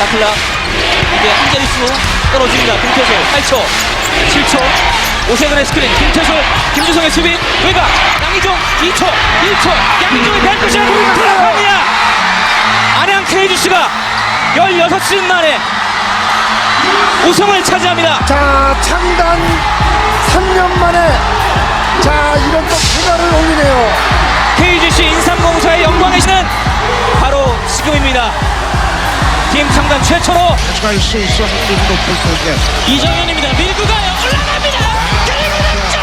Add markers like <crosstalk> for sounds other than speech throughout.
다클라 이제 한 자릿수 떨어집니다. 김태솔 8초, 7초, 오세근의 스크린, 김태솔, 김주성의 수비, 외곽, 양희종 2초, 1초, 양희종의 벤투샷 들어갑니다. 안양 KGC가 16시즌 만에 우승을 차지합니다. 자 창단 팀 창단 최초로 하지만 실수한 높은 속에 이정현입니다. 밀고 가요. 올라갑니다. 그리고 득점!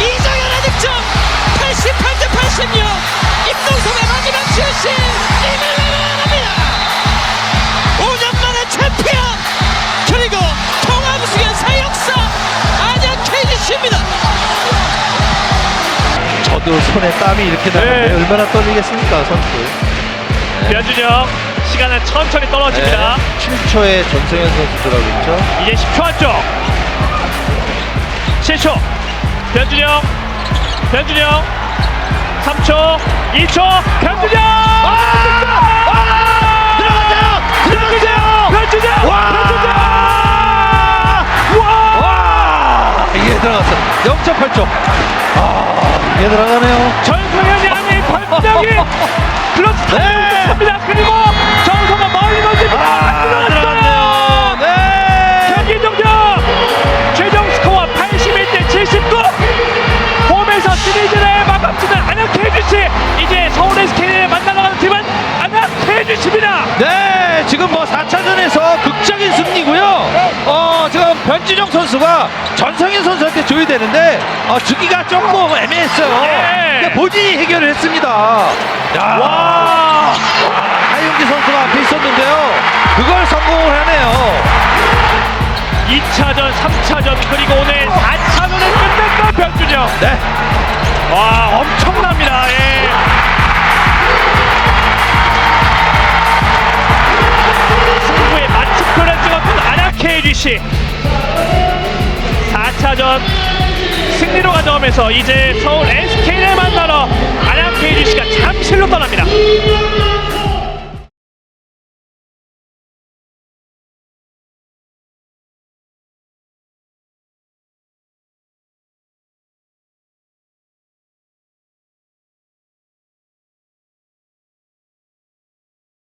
이정현의 득점! 88대 86! 임동성의 마지막 슛이 이을 내려갑니다. 5년 만에 챔피언! 그리고 통합 우승의 역사 안양 KGC입니다. 저도 손에 땀이 이렇게 나는데 네. 얼마나 떨리겠습니까 선수 변준영 시간은 천천히 떨어집니다. 7초에 전성현 선수 들어가고 있죠? 이제 10초 안쪽. 7초. 변준영. 변준영. 3초. 2초. 변준영! 들어갔어요! 들어갔어요! 변준영! 변준영! 와! 이게 들어갔어 0.8초. 아 이게 들어가네요. 전성현이 아닌 변준영이 클러치 <laughs> 네. 합니다 선수가 전성현 선수한테 줘야 되는데 어, 주기가 조금 애매했어요. 예. 근데 본인이 해결을 했습니다. 야, 와! 하윤기 선수가 앞에 있었는데요. 그걸 성공을 하네요. 2차전, 3차전, 그리고 오늘 4차전을 끝냈던 변준영! 네. 와, 엄청납니다. 예. 승부의 마침표를 찍었던 안양 KGC 4차전 승리로 가져오면서 이제 서울 SK를 만나러 안양 KGC가 잠실로 떠납니다.